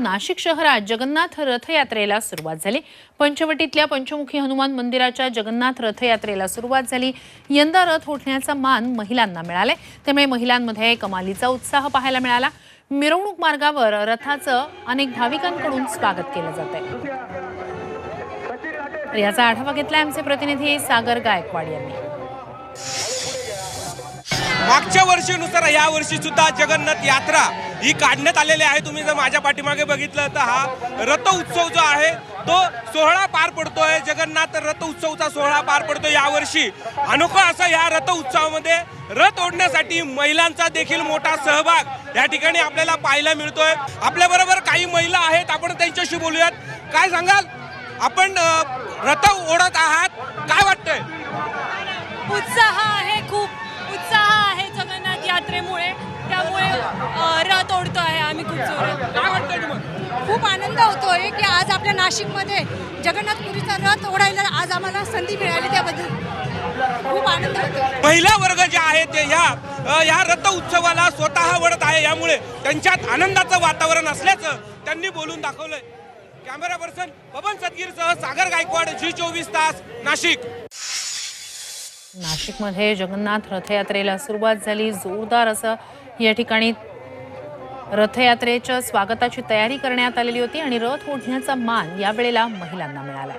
नाशिक शहरात जगन्नाथ रथयात्रेला सुरुवात झाली. पंचवटीतल्या पंचमुखी हनुमान मंदिराच्या जगन्नाथ रथयात्रेला सुरुवात झाली. यंदा रथ ओढण्याचा मान महिलांना मिळालाय. त्यामुळे महिलांमध्ये कमालीचा उत्साह पाहायला मिळाला. मिरवणूक मार्गावर रथाचं अनेक भाविकांकडून स्वागत केलं जात आहे. याचा आढावा घेतलाय आमचे प्रतिनिधी सागर गायकवाड यांनी. मागच्या वर्षीनुसार या वर्षी सुद्धा जगन्नाथ यात्रा ही काढण्यात आलेली आहे. तुम्ही जर माझ्या पाठीमागे बघितलं तर हा रथ उत्सव जो आहे तो सोहळा पार पडतोय. जगन्नाथ रथ उत्सवचा सोहळा पार पडतोय यावर्षी. अनोखा असा या रथ उत्सवामध्ये रथ ओढण्यासाठी महिलांचा देखील मोठा सहभाग या ठिकाणी आपल्याला पाहायला मिळतोय. आपल्या बरोबर काही महिला आहेत आपण त्यांच्याशी बोलूयात. काय सांगाल? आपण रथ ओढत आहात. काय वाटतंय? काय वाटतंय तुम्हाला खूप आनंद होतोय की आज आपल्या नाशिकमध्ये जगन्नाथपुरीचा रथ ओढायला आज आम्हाला संधी मिळाली त्याबद्दल. खूप आनंद होतो महिला वर्ग जे आहे ते ह्या ह्या रथ उत्सवाला स्वतः वडत आहे. यामुळे त्यांच्यात आनंदाचं वातावरण असल्याचं त्यांनी बोलून दाखवलंय. कॅमेरा पर्सन बबन सदगीरसह सागर गायकवाड झी चोवीस तास नाशिक. नाशिकमध्ये जगन्नाथ रथयात्रेला सुरुवात झाली. जोरदार असं या ठिकाणी रथयात्रेच्या स्वागताची तयारी करण्यात आलेली होती आणि रथ ओढण्याचा मान यावेळेला महिलांना मिळाला.